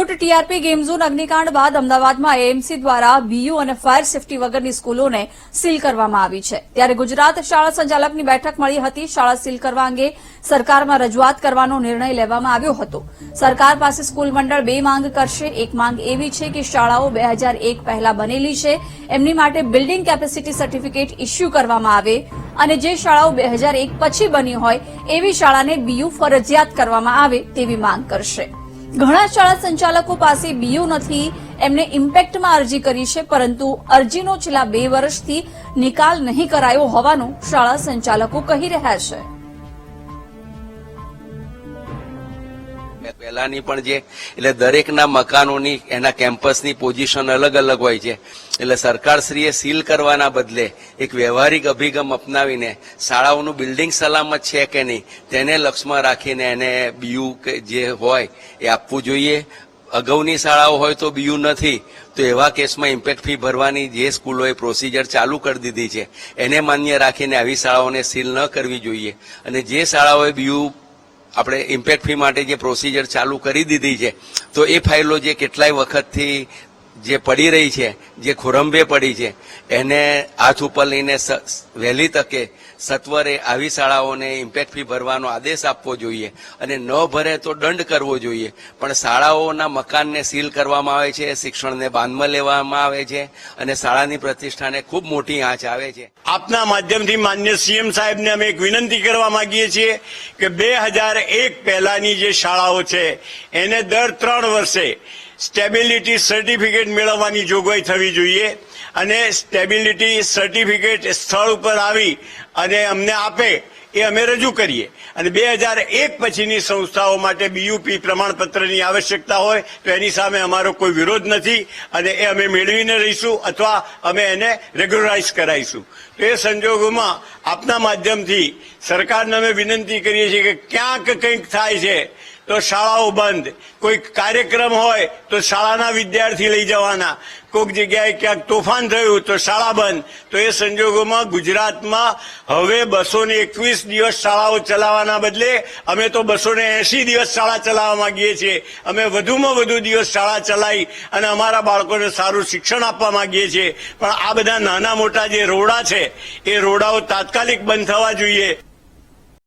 Rajkot TRP game zone અગ્નિકાંડ બાદ અમદાવાદમાં એએમસી દ્વારા બીયુ અને ફાયર સેફટી વગરની સ્કૂલોને સીલ કરવામાં આવી છે. ત્યારે ગુજરાત શાળા સંચાલકની બેઠક મળી હતી. શાળા સીલ કરવા અંગે સરકારમાં રજૂઆત કરવાનો નિર્ણય લેવામાં આવ્યો હતો. સરકાર પાસે સ્કૂલ મંડળ બે માંગ કરશે. એક માંગ એવી છે કે શાળાઓ બે હજાર એક પહેલા બનેલી છે. એમની માટે બિલ્ડિંગ કેપેસિટી સર્ટિફિકેટ ઇસ્યુ કરવામાં આવે અને જે શાળાઓ બે હજાર એક પછી બની હોય એવી શાળાને બીયુ ફરજિયાત કરવામાં આવે તેવી માંગ કરશે. ઘણા શાળા સંચાલકો પાસે બીયુ નથી. એમને ઇમ્પેક્ટમાં અરજી કરી છે, પરંતુ અરજીનો છેલ્લા બે વર્ષથી નિકાલ નહીં કરાયો હોવાનું શાળા સંચાલકો કહી રહ્યા છે. પહેલાની પણ જે, એટલે દરેકના મકાનોની, એના કેમ્પસની પોઝિશન અલગ અલગ હોય છે. એટલે સરકારશ્રીએ સીલ કરવાના બદલે એક વ્યવહારિક અભિગમ અપનાવીને શાળાઓનું બિલ્ડિંગ સલામત છે કે નહીં, તેને લક્ષમાં રાખીને એને બીયુ કે જે હોય એ આપવું જોઈએ. અગાઉની શાળાઓ હોય તો બીયુ નથી, તો એવા કેસમાં ઇમ્પેક્ટ ફી ભરવાની જે સ્કૂલોએ પ્રોસિજર ચાલુ કરી દીધી છે, એને માન્ય રાખીને આવી શાળાઓને સીલ ન કરવી જોઈએ. અને જે શાળાઓએ બીયુ આપણે ઇમ્પેક્ટ ફી માટે જે પ્રોસિજર ચાલુ કરી દીધી છે, તો એ ફાઇલો જે કેટલાય વખતથી જે પડી રહી છે, જે ખોરંભે પડી છે, એને હાથ ઉપર લઈને વહેલી તકે સત્વરે આવી શાળાઓને ઇમ્પેક્ટ ફી ભરવાનો આદેશ આપવો જોઈએ અને ન ભરે તો દંડ કરવો જોઈએ. પણ શાળાઓના મકાનને સીલ કરવામાં આવે છે, શિક્ષણને બાંધમાં લેવામાં આવે છે અને શાળાની પ્રતિષ્ઠાને ખૂબ મોટી આંચ આવે છે. આપના માધ્યમથી માન્ય સીએમ સાહેબને અમે એક વિનંતી કરવા માંગીએ છીએ કે બે હજાર એક પહેલાની જે શાળાઓ છે, એને દર ત્રણ વર્ષે સ્ટેબિલિટી સર્ટિફિકેટ મેળવવાની જોગવાઈ થવી જોઈએ અને સ્ટેબિલિટી સર્ટિફિકેટ સ્થળ ઉપર આવી અને અમને આપે એ અમે રજૂ કરીએ. અને બે હજાર એક પછીની સંસ્થાઓ માટે બીયુપી પ્રમાણપત્રની આવશ્યકતા હોય તો એની સામે અમારો કોઈ વિરોધ નથી અને એ અમે મેળવીને રહીશું અથવા અમે એને રેગ્યુલરાઇઝ કરાવીશું. તો એ સંજોગોમાં આપના માધ્યમથી સરકારને અમે વિનંતી કરીએ છીએ કે ક્યાંક કંઈક થાય છે તો શાળાઓ બંધ. કોઈક કાર્યક્રમ હોય તો શાળાના વિદ્યાર્થી લઈ જવાના. કોઈક જગ્યાએ ક્યાંક તોફાન થયું તો શાળા બંધ. તો એ સંજોગોમાં ગુજરાતમાં હવે બસો એકવીસ દિવસ શાળાઓ ચલાવવાના બદલે અમે તો બસો એસી દિવસ શાળા ચલાવવા માંગીએ છીએ. અમે વધુમાં વધુ દિવસ શાળા ચલાવી અને અમારા બાળકોને સારું શિક્ષણ આપવા માંગીએ છીએ. પણ આ બધા નાના મોટા જે રોડા છે, એ રોડાઓ તાત્કાલિક બંધ થવા જોઈએ.